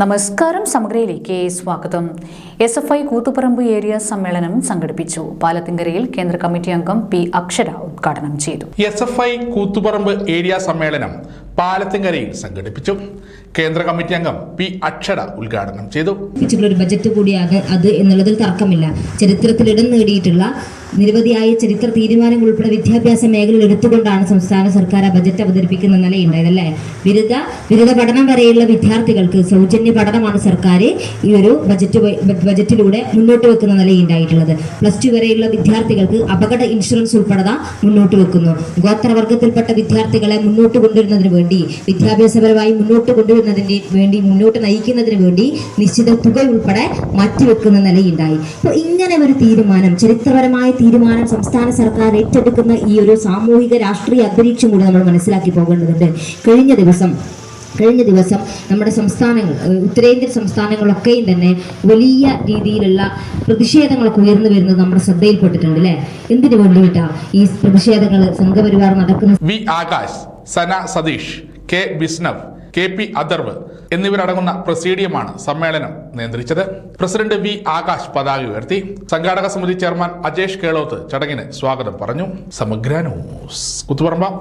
നമസ്കാരം സമഗ്രയിലേക്ക് സ്വാഗതം. S F I Koothuparamba area സമ്മേളനം സംഘടിപ്പിച്ചു. പാലത്തിങ്കരയിൽ കേന്ദ്ര കമ്മിറ്റി അംഗം പി അക്ഷര ഉദ്ഘാടനം ചെയ്തു. S F I Koothuparamba area സമ്മേളനം പാലത്തിങ്കരയിൽ സംഘടിപ്പിച്ചു. കേന്ദ്ര കമ്മിറ്റി അംഗം പി അക്ഷര ഉദ്ഘാടനം ചെയ്തു. ഒരു ബജറ്റ് കൂടിയാകെ അത് എന്നുള്ളതിൽ തർക്കമില്ല. ചരിത്രത്തിൽ ഇടം നേടിയിട്ടുള്ള നിരവധിയായ ചരിത്ര തീരുമാനങ്ങൾ ഉൾപ്പെടെ വിദ്യാഭ്യാസ മേഖലയിൽ എടുത്തുകൊണ്ടാണ് സംസ്ഥാന സർക്കാർ ബജറ്റ് അവതരിപ്പിക്കുന്ന നിലയുണ്ടായത് അല്ലേ ബിരുദ ബിരുദ പഠനം വരെയുള്ള വിദ്യാർത്ഥികൾക്ക് സൗജന്യ പഠനമാണ് സർക്കാർ ഈ ഒരു ബജറ്റ് ബജറ്റിലൂടെ മുന്നോട്ട് വെക്കുന്ന നിലയുണ്ടായിട്ടുള്ളത് പ്ലസ് ടു വരെയുള്ള വിദ്യാർത്ഥികൾക്ക് അപകട ഇൻഷുറൻസ് ഉൾപ്പെടെ മുന്നോട്ട് വെക്കുന്നു. ഗോത്രവർഗത്തിൽപ്പെട്ട വിദ്യാർത്ഥികളെ മുന്നോട്ട് കൊണ്ടുവരുന്നതിന് വേണ്ടി വിദ്യാഭ്യാസപരമായി മുന്നോട്ട് കൊണ്ടുവരുന്നതിന് വേണ്ടി മുന്നോട്ട് നയിക്കുന്നതിന് വേണ്ടി നിശ്ചിത തുക ഉൾപ്പെടെ മാറ്റിവെക്കുന്ന നിലയുണ്ടായി അപ്പോൾ ഇങ്ങനെ ഒരു തീരുമാനം ചരിത്രപരമായ തീരുമാനം സംസ്ഥാന സർക്കാർ ഏറ്റെടുക്കുന്ന ഈ ഒരു സാമൂഹിക രാഷ്ട്രീയ അന്തരീക്ഷം കൂടി നമ്മൾ മനസ്സിലാക്കി പോകേണ്ടതുണ്ട്. കഴിഞ്ഞ ദിവസം കഴിഞ്ഞ ദിവസം നമ്മുടെ സംസ്ഥാനങ്ങൾ ഉത്തരേന്ത്യൻ സംസ്ഥാനങ്ങളൊക്കെയും തന്നെ വലിയ രീതിയിലുള്ള പ്രതിഷേധങ്ങളൊക്കെ ഉയർന്നു വരുന്നത് നമ്മുടെ ശ്രദ്ധയിൽപ്പെട്ടിട്ടുണ്ട് അല്ലേ? എന്തിനു വേണ്ടിയിട്ടാ ഈ പ്രതിഷേധങ്ങൾ സംഘപരിവാർ നടക്കുന്നത്? V Akash Sana Satheesh K Bisnav K P Atharv എന്നിവരടങ്ങുന്ന പ്രസീഡിയമാണ് സമ്മേളനം നിയന്ത്രിച്ചത്. പ്രസിഡന്റ് വി ആകാശ് പതാക ഉയർത്തി. സംഘാടക സമിതി ചെയർമാൻ അജേഷ് കേളോത്ത് ചടങ്ങിന് സ്വാഗതം പറഞ്ഞു. സമഗ്ര ന്യൂസ്. കുത്തുപറമ്പ.